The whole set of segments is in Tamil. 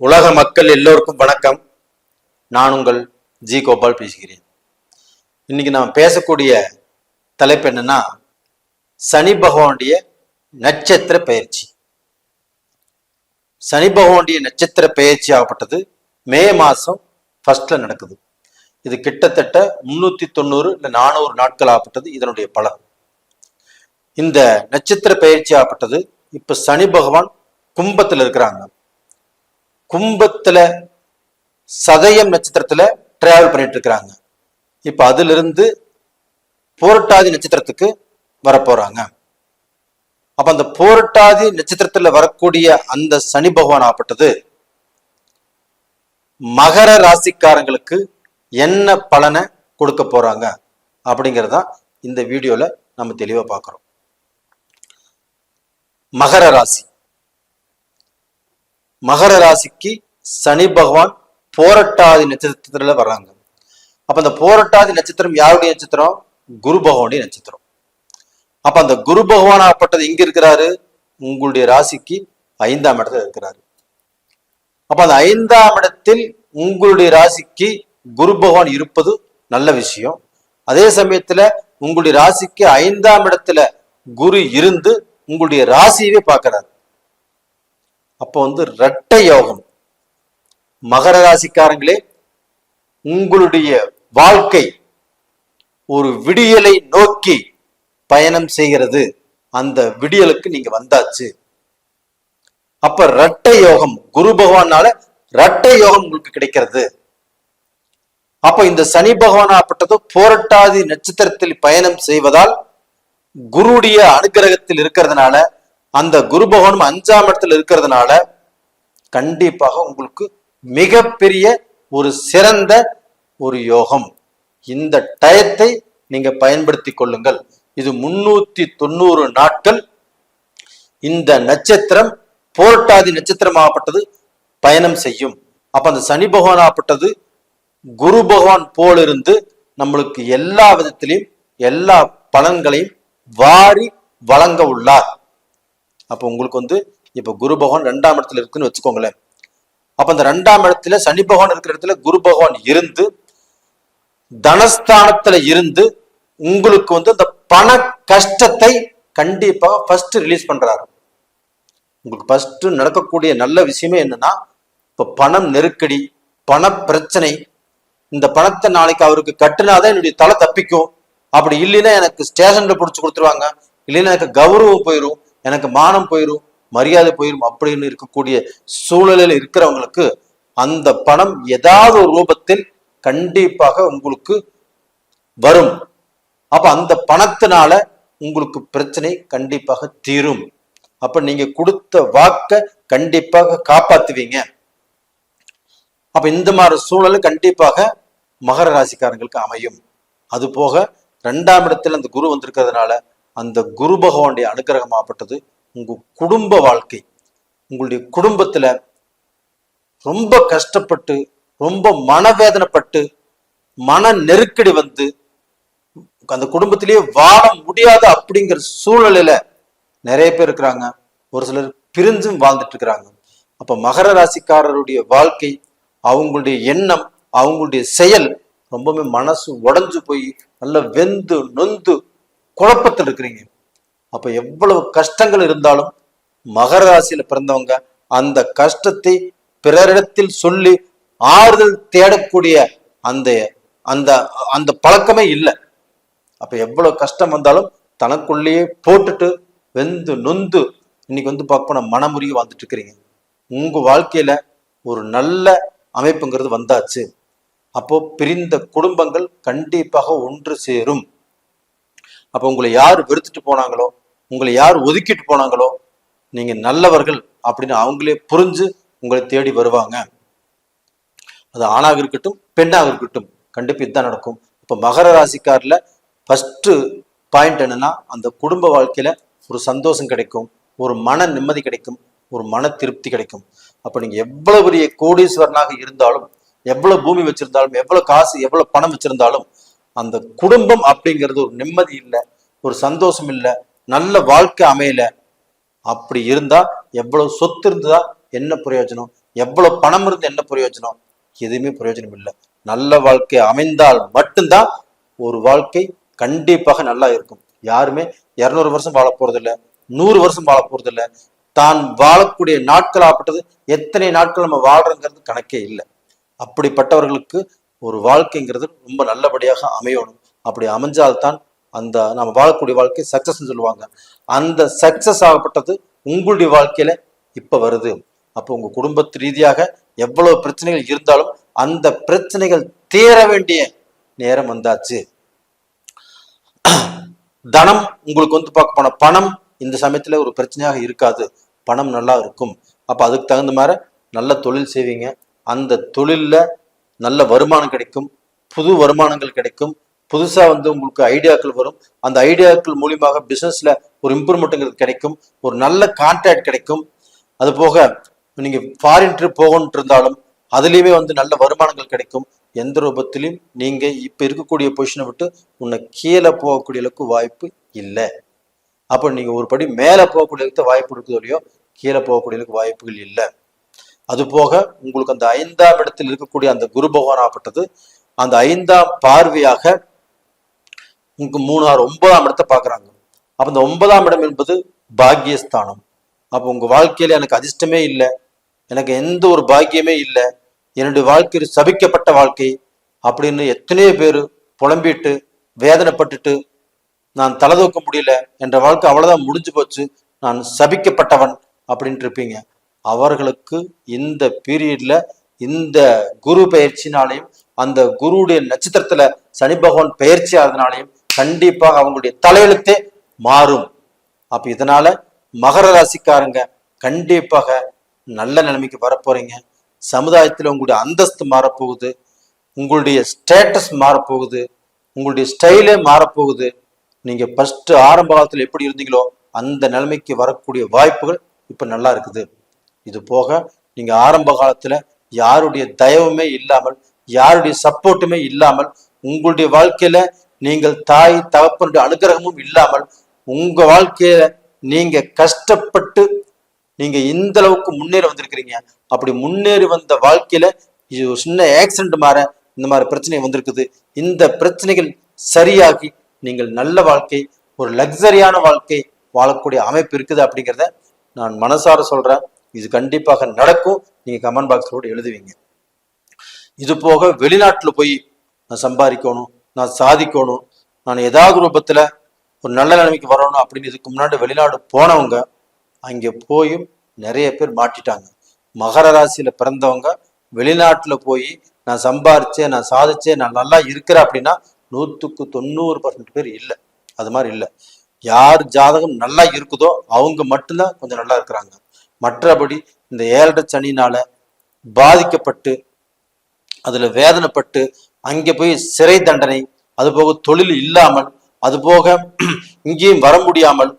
உலக மக்கள் எல்லோருக்கும் வணக்கம். நான் உங்கள் ஜி கோபால் பேசுகிறேன். இன்னைக்கு நாம் பேசக்கூடிய தலைப்பு என்னன்னா சனி பகவானுடைய நட்சத்திர பயிற்சி. சனி பகவானுடைய நட்சத்திர பயிற்சி ஆகப்பட்டது மே மாசம் ஃபர்ஸ்ட்ல நடக்குது. இது கிட்டத்தட்ட முன்னூத்தி தொண்ணூறு இல்லை நானூறு நாட்கள் ஆகப்பட்டது இதனுடைய பலன். இந்த நட்சத்திர பயிற்சி ஆகப்பட்டது இப்ப சனி பகவான் கும்பத்துல இருக்கிறாங்க. கும்பத்துல சதயம் நட்சத்திரத்துல டிராவல் பண்ணிட்டு இருக்கிறாங்க இப்ப அதுல இருந்து போரட்டாதி நட்சத்திரத்துக்கு வரப்போறாங்க. அப்ப அந்த போரட்டாதி நட்சத்திரத்துல வரக்கூடிய அந்த சனி பகவான் ஆப்பட்டது மகர ராசிக்காரங்களுக்கு என்ன பலனை கொடுக்க போறாங்க அப்படிங்கறத இந்த வீடியோல நம்ம தெளிவா பார்க்கிறோம். மகர ராசி. மகர ராசிக்கு சனி பகவான் போரட்டாதி நட்சத்திரத்துல வர்றாங்க. அப்ப அந்த போரட்டாதி நட்சத்திரம் யாருடைய நட்சத்திரம்? குரு பகவானுடைய நட்சத்திரம். அப்ப அந்த குரு பகவான் ஆகப்பட்டது எங்க இருக்கிறாரு? உங்களுடைய ராசிக்கு ஐந்தாம் இடத்துல இருக்கிறாரு. அப்ப அந்த ஐந்தாம் இடத்தில் உங்களுடைய ராசிக்கு குரு பகவான் இருப்பது நல்ல விஷயம். அதே சமயத்துல உங்களுடைய ராசிக்கு ஐந்தாம் இடத்துல குரு இருந்து உங்களுடைய ராசியவே பார்க்கிறாரு. அப்போ வந்து இரட்டை யோகம். மகர ராசிக்காரங்களே உங்களுடைய வாழ்க்கை ஒரு விடியலை நோக்கி பயணம் செய்கிறது. அந்த விடியலுக்கு நீங்க வந்தாச்சு. அப்ப இரட்டை யோகம் குரு பகவானால இரட்டை யோகம் உங்களுக்கு கிடைக்கிறது. அப்ப இந்த சனி பகவான் போரட்டாதி நட்சத்திரத்தில் பயணம் செய்வதால் குருடைய அனுகிரகத்தில் இருக்கிறதுனால அந்த குரு பகவானும் அஞ்சாம் இடத்துல இருக்கிறதுனால கண்டிப்பாக உங்களுக்கு மிகப்பெரிய ஒரு சிறந்த ஒரு யோகம். இந்த டயத்தை நீங்க பயன்படுத்தி கொள்ளுங்கள். இது முன்னூத்தி தொண்ணூறு நாட்கள். இந்த நட்சத்திரம் போர்ட்டாதி நட்சத்திரமாகப்பட்டது பயணம் செய்யும். அப்ப அந்த சனி பகவான் ஆகப்பட்டது. குரு பகவான் போல் இருந்து நம்மளுக்கு எல்லா விதத்திலையும் எல்லா பலன்களையும் வாரி வழங்க உள்ளார். அப்போ உங்களுக்கு வந்து இப்போ குரு பகவான் ரெண்டாம் இடத்துல இருக்குன்னு வச்சுக்கோங்களேன். அப்போ அந்த ரெண்டாம் இடத்துல சனி பகவான் இருக்கிற இடத்துல குரு பகவான் இருந்து தனஸ்தானத்துல இருந்து உங்களுக்கு வந்து அந்த பண கஷ்டத்தை கண்டிப்பா ஃபர்ஸ்ட் ரிலீஸ் பண்றாரு. உங்களுக்கு ஃபர்ஸ்ட் நடக்கக்கூடிய நல்ல விஷயமே என்னன்னா இப்ப பணம் நெருக்கடி பண பிரச்சனை இந்த பணத்தை நாளைக்கு அவருக்கு கட்டுனாதான் என்னுடைய தலை தப்பிக்கும். அப்படி இல்லைன்னா எனக்கு ஸ்டேஷன்ல பிடிச்சி கொடுத்துருவாங்க. இல்லைன்னா எனக்கு கௌரவம் போயிடும் எனக்கு மானம் போயிடும் மரியாதை போயிடும் அப்படின்னு இருக்கக்கூடிய சூழலில் இருக்கிறவங்களுக்கு அந்த பணம் ஏதாவது ஒரு ரூபத்தில் கண்டிப்பாக உங்களுக்கு வரும். அப்ப அந்த பணத்தினால உங்களுக்கு பிரச்சனை கண்டிப்பாக தீரும். அப்ப நீங்க கொடுத்த வாக்க கண்டிப்பாக காப்பாத்துவீங்க. அப்ப இந்த மாதிரி சூழல் கண்டிப்பாக மகர ராசிக்காரங்களுக்கு அமையும். அது போக ரெண்டாம் இடத்துல அந்த குரு வந்திருக்கிறதுனால அந்த குரு பகவானுடைய அனுகிரகமாகப்பட்டது உங்கள் குடும்ப வாழ்க்கை. உங்களுடைய குடும்பத்தில் ரொம்ப கஷ்டப்பட்டு ரொம்ப மனவேதனைப்பட்டு மன நெருக்கடி வந்து அந்த குடும்பத்திலேயே வாழ முடியாது அப்படிங்கிற சூழ்நிலையில நிறைய பேர் இருக்கிறாங்க. ஒரு சிலர் பிரிஞ்சும் வாழ்ந்துட்டு இருக்கிறாங்க. அப்ப மகர ராசிக்காரருடைய வாழ்க்கை அவங்களுடைய எண்ணம் அவங்களுடைய செயல் ரொம்பவுமே மனசு உடஞ்சு போய் நல்லா வெந்து நொந்து குழப்பத்தில் இருக்கிறீங்க. அப்ப எவ்வளவு கஷ்டங்கள் இருந்தாலும் மகர ராசியில பிறந்தவங்க அந்த கஷ்டத்தை பிறரிடத்தில் சொல்லி ஆறுதல் தேடக்கூடிய அந்த அந்த அந்த பழக்கமே இல்லை. அப்ப எவ்வளவு கஷ்டம் வந்தாலும் தனக்குள்ளேயே போட்டுட்டு வெந்து நொந்து இன்னைக்கு வந்து பார்க்க போன மனமுறிய வாழ்ந்துட்டு இருக்கிறீங்க. உங்க வாழ்க்கையில ஒரு நல்ல அமைப்புங்கிறது வந்தாச்சு. அப்போ பிரிந்த குடும்பங்கள் கண்டிப்பாக ஒன்று சேரும். அப்போ உங்களை யார் வெறுத்துட்டு போனாங்களோ உங்களை யார் ஒதுக்கிட்டு போனாங்களோ நீங்க நல்லவர்கள் அப்படின்னு அவங்களே புரிஞ்சு உங்களை தேடி வருவாங்க. அது ஆணாக இருக்கட்டும் பெண்ணாக இருக்கட்டும் கண்டிப்பா இதுதான் நடக்கும். இப்போ மகர ராசிக்காரில் ஃபர்ஸ்ட் பாயிண்ட் என்னன்னா அந்த குடும்ப வாழ்க்கையில ஒரு சந்தோஷம் கிடைக்கும் ஒரு மன நிம்மதி கிடைக்கும் ஒரு மன திருப்தி கிடைக்கும். அப்ப நீங்க எவ்வளவு பெரிய கோடீஸ்வரனாக இருந்தாலும் எவ்வளவு பூமி வச்சிருந்தாலும் எவ்வளவு காசு எவ்வளவு பணம் வச்சிருந்தாலும் அந்த குடும்பம் அப்படிங்கிறது ஒரு நிம்மதி இல்லை ஒரு சந்தோஷம் இல்லை நல்ல வாழ்க்கை அமையல. அப்படி இருந்தா எவ்வளவு சொத்து இருந்ததா என்ன பிரயோஜனம்? எவ்வளவு பணம் இருந்து என்ன பிரயோஜனம்? எதுவுமே பிரயோஜனம் இல்லை. நல்ல வாழ்க்கை அமைந்தால் மட்டும்தான் ஒரு வாழ்க்கை கண்டிப்பாக நல்லா இருக்கும். யாருமே இருநூறு வருஷம் வாழ போறது இல்ல நூறு வருஷம் வாழ போறது இல்ல. தான் வாழக்கூடிய நாட்கள் ஆப்பட்டது எத்தனை நாட்கள் நம்ம வாழ்றோங்கிறது கணக்கே இல்லை. அப்படிப்பட்டவர்களுக்கு ஒரு வாழ்க்கைங்கிறது ரொம்ப நல்லபடியாக அமையணும். அப்படி அமைஞ்சால்தான் அந்த நம்ம வாழக்கூடிய வாழ்க்கை சக்சஸ்ன்னு சொல்லுவாங்க. அந்த சக்சஸ் ஆகப்பட்டது உங்களுடைய வாழ்க்கையில இப்ப வருது. அப்போ உங்க குடும்பத்து ரீதியாக எவ்வளவு பிரச்சனைகள் இருந்தாலும் அந்த பிரச்சனைகள் தீர வேண்டிய நேரம் வந்தாச்சு. தனம் உங்களுக்கு வந்து பார்க்க போன பணம் இந்த சமயத்துல ஒரு பிரச்சனையாக இருக்காது. பணம் நல்லா இருக்கும். அப்ப அதுக்கு தகுந்த மாதிரி நல்ல தொழில் செய்வீங்க. அந்த தொழில்ல நல்ல வருமானம் கிடைக்கும் புது வருமானங்கள் கிடைக்கும் புதுசா வந்து உங்களுக்கு ஐடியாக்கள் வரும். அந்த ஐடியாக்கள் மூலியமாக பிஸ்னஸில் ஒரு இம்ப்ரூவ்மெண்ட்டுங்கிறது கிடைக்கும் ஒரு நல்ல கான்டாக்ட் கிடைக்கும். அது போக நீங்க ஃபாரின் ட்ரிப் போகணுன்ட்டு இருந்தாலும் அதுலயுமே வந்து நல்ல வருமானங்கள் கிடைக்கும். எந்த ரூபத்திலையும் நீங்கள் இப்போ இருக்கக்கூடிய பொசிஷனை விட்டு உன்னை கீழே போகக்கூடிய அளவுக்கு வாய்ப்பு இல்லை. அப்போ நீங்கள் ஒரு படி மேலே போகக்கூடிய அளவுக்கு வாய்ப்பு இருக்குதோ இல்லையோ கீழே போகக்கூடிய அளவுக்கு வாய்ப்புகள் இல்லை. அதுபோக உங்களுக்கு அந்த ஐந்தாம் இடத்தில் இருக்கக்கூடிய அந்த குரு பகவான் ஆகப்பட்டது. அந்த ஐந்தாம் பார்வையாக உங்களுக்கு மூணாறு ஒன்பதாம் இடத்தை பார்க்கறாங்க. அப்போ இந்த ஒன்பதாம் இடம் என்பது பாக்கியஸ்தானம். அப்போ உங்கள் வாழ்க்கையில எனக்கு அதிர்ஷ்டமே இல்லை. எனக்கு எந்த ஒரு பாக்கியமே இல்லை. என்னுடைய வாழ்க்கை சபிக்கப்பட்ட வாழ்க்கை அப்படின்னு எத்தனையோ பேர் புலம்பிட்டு வேதனைப்பட்டுட்டு நான் தலை தூக்க முடியல என்ற வாழ்க்கை அவ்வளோதான் முடிஞ்சு போச்சு. நான் சபிக்கப்பட்டவன் அப்படின்ட்டு இருப்பீங்க. அவர்களுக்கு இந்த பீரியட்ல இந்த குரு பயிற்சினாலையும் அந்த குருவுடைய நட்சத்திரத்துல சனி பகவான் பயிற்சி ஆகிறதுனாலையும் கண்டிப்பாக அவங்களுடைய தலையெழுத்தே மாறும். அப்ப இதனால மகர ராசிக்காரங்க கண்டிப்பாக நல்ல நிலைமைக்கு வரப்போறீங்க. சமுதாயத்தில் உங்களுடைய அந்தஸ்து மாறப்போகுது. உங்களுடைய ஸ்டேட்டஸ் மாறப்போகுது. உங்களுடைய ஸ்டைலே மாறப்போகுது. நீங்க ஃபர்ஸ்ட் ஆரம்ப காலத்தில் எப்படி இருந்தீங்களோ அந்த நிலைமைக்கு வரக்கூடிய வாய்ப்புகள் இப்ப நல்லா இருக்குது. இது போக நீங்க ஆரம்ப காலத்துல யாருடைய தயவுமே இல்லாமல் யாருடைய சப்போர்ட்டுமே இல்லாமல் உங்களுடைய வாழ்க்கையில நீங்கள் தாய் தகப்பனுடைய அனுகிரகமும் இல்லாமல் உங்க வாழ்க்கையில நீங்க கஷ்டப்பட்டு நீங்க இந்த அளவுக்கு முன்னேறி வந்திருக்கிறீங்க. அப்படி முன்னேறி வந்த வாழ்க்கையில இது ஒரு சின்ன ஆக்சிடென்ட் மாற இந்த மாதிரி பிரச்சனை வந்திருக்குது. இந்த பிரச்சனைகள் சரியாகி நீங்கள் நல்ல வாழ்க்கை ஒரு லக்ஸரியான வாழ்க்கை வாழக்கூடிய அமைப்பு இருக்குது அப்படிங்கிறத நான் மனசார சொல்றேன். இது கண்டிப்பாக நடக்கும். நீங்க கமெண்ட் பாக்ஸோடு எழுதுவீங்க. இது போக வெளிநாட்டில் போய் நான் சம்பாதிக்கணும் நான் சாதிக்கணும் நான் ஏதாவது ரூபத்துல ஒரு நல்ல நிலைமைக்கு வரணும் அப்படின்னு இதுக்கு முன்னாடி வெளிநாடு போனவங்க அங்கே போயும் நிறைய பேர் மாட்டிட்டாங்க. மகர ராசியில் பிறந்தவங்க வெளிநாட்டில் போய் நான் சம்பாரிச்சேன் நான் சாதிச்சேன் நான் நல்லா இருக்கிறேன் அப்படின்னா நூற்றுக்கு தொண்ணூறு பர்சன்ட் பேர் இல்லை. அது மாதிரி இல்லை. யார் ஜாதகம் நல்லா இருக்குதோ அவங்க மட்டும்தான் கொஞ்சம் நல்லா இருக்கிறாங்க. மற்றபடி இந்த ஏழரை சனினால பாதிக்கப்பட்டு அதுல வேதனைப்பட்டு அங்கே போய் சிறை தண்டனை அது போக தொழில் இல்லாமல் அது போக இங்கேயும் வர முடியாமல்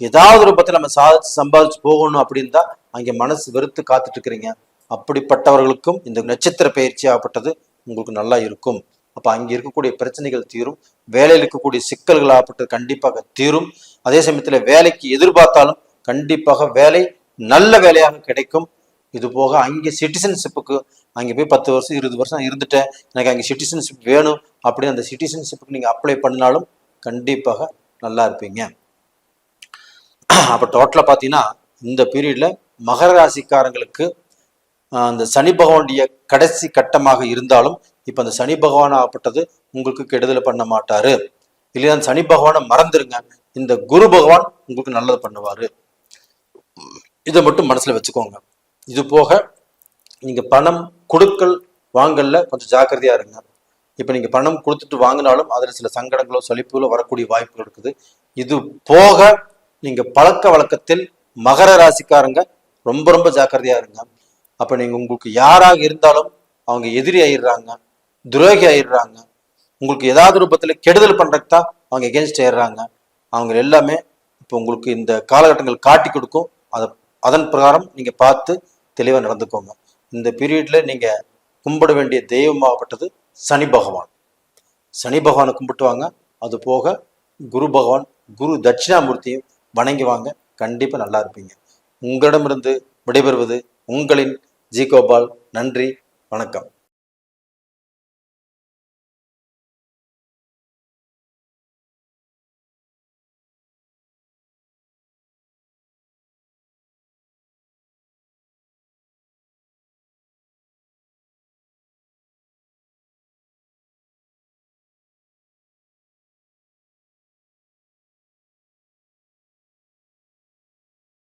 ஏதாவது ஒரு ரூபத்தில் நம்ம சாதிச்சு சம்பாதிச்சு போகணும் அப்படின்னு தான் அங்கே மனசு வெறுத்து காத்துட்டு இருக்கிறீங்க அப்படிப்பட்டவர்களுக்கும் இந்த நட்சத்திர பயிற்சி ஆகப்பட்டது உங்களுக்கு நல்லா இருக்கும். அப்போ அங்கே இருக்கக்கூடிய பிரச்சனைகள் தீரும். வேலையில் இருக்கக்கூடிய சிக்கல்கள் ஆகப்பட்டது கண்டிப்பாக தீரும். அதே சமயத்தில் வேலைக்கு எதிர்பார்த்தாலும் கண்டிப்பாக வேலை நல்ல வேலையாக கிடைக்கும். இது போக அங்கே சிட்டிசன்ஷிப்புக்கு அங்கே போய் பத்து வருஷம் இருபது வருஷம் இருந்துட்டேன். எனக்கு அங்கே சிட்டிசன்ஷிப் வேணும் அப்படின்னு அந்த சிட்டிசன்ஷிப்புக்கு நீங்கள் அப்ளை பண்ணாலும் கண்டிப்பாக நல்லா இருப்பீங்க. அப்போ டோட்டலாக பார்த்தீங்கன்னா இந்த பீரியடில் மகர ராசிக்காரங்களுக்கு அந்த சனி பகவானுடைய கடைசி கட்டமாக இருந்தாலும் இப்போ அந்த சனி பகவான் ஆகப்பட்டது உங்களுக்கு கெடுதலை பண்ண மாட்டாரு. இல்லையா அந்த சனி பகவானை மறந்துருங்க. இந்த குரு பகவான் உங்களுக்கு நல்லது பண்ணுவார். இதை மட்டும் மனசில் வச்சுக்கோங்க. இது போக நீங்கள் பணம் கொடுக்கல் வாங்கல கொஞ்சம் ஜாக்கிரதையா இருங்க. இப்போ நீங்கள் பணம் கொடுத்துட்டு வாங்கினாலும் அதில் சில சங்கடங்களோ சலிப்புகளோ வரக்கூடிய வாய்ப்புகள் இருக்குது. இது போக நீங்கள் பழக்க வழக்கத்தில் மகர ராசிக்காரங்க ரொம்ப ரொம்ப ஜாக்கிரதையா இருங்க. அப்போ நீங்கள் உங்களுக்கு யாராக இருந்தாலும் அவங்க எதிரி ஆயிடுறாங்க துரோகி ஆயிடுறாங்க உங்களுக்கு ஏதாவது ரூபத்தில் கெடுதல் பண்றதுக்கு தான் அவங்க எகென்ஸ்ட் ஆயிடுறாங்க. அவங்க எல்லாமே இப்போ உங்களுக்கு இந்த காலகட்டங்கள் காட்டி கொடுக்கும். அதை அதன் பிரகாரம் நீங்கள் பார்த்து தெளிவாக நடந்துக்கோங்க. இந்த பீரியட்ல நீங்கள் கும்பிட வேண்டிய தெய்வமாகப்பட்டது சனி பகவான். சனி பகவானை கும்பிட்டு வாங்க. அது போக குரு பகவான் குரு தட்சிணாமூர்த்தியும் வணங்கி வாங்க. கண்டிப்பாக நல்லா இருப்பீங்க. உங்களிடமிருந்து விடைபெறுவது உங்களின் ஜி கோபால். நன்றி. வணக்கம்.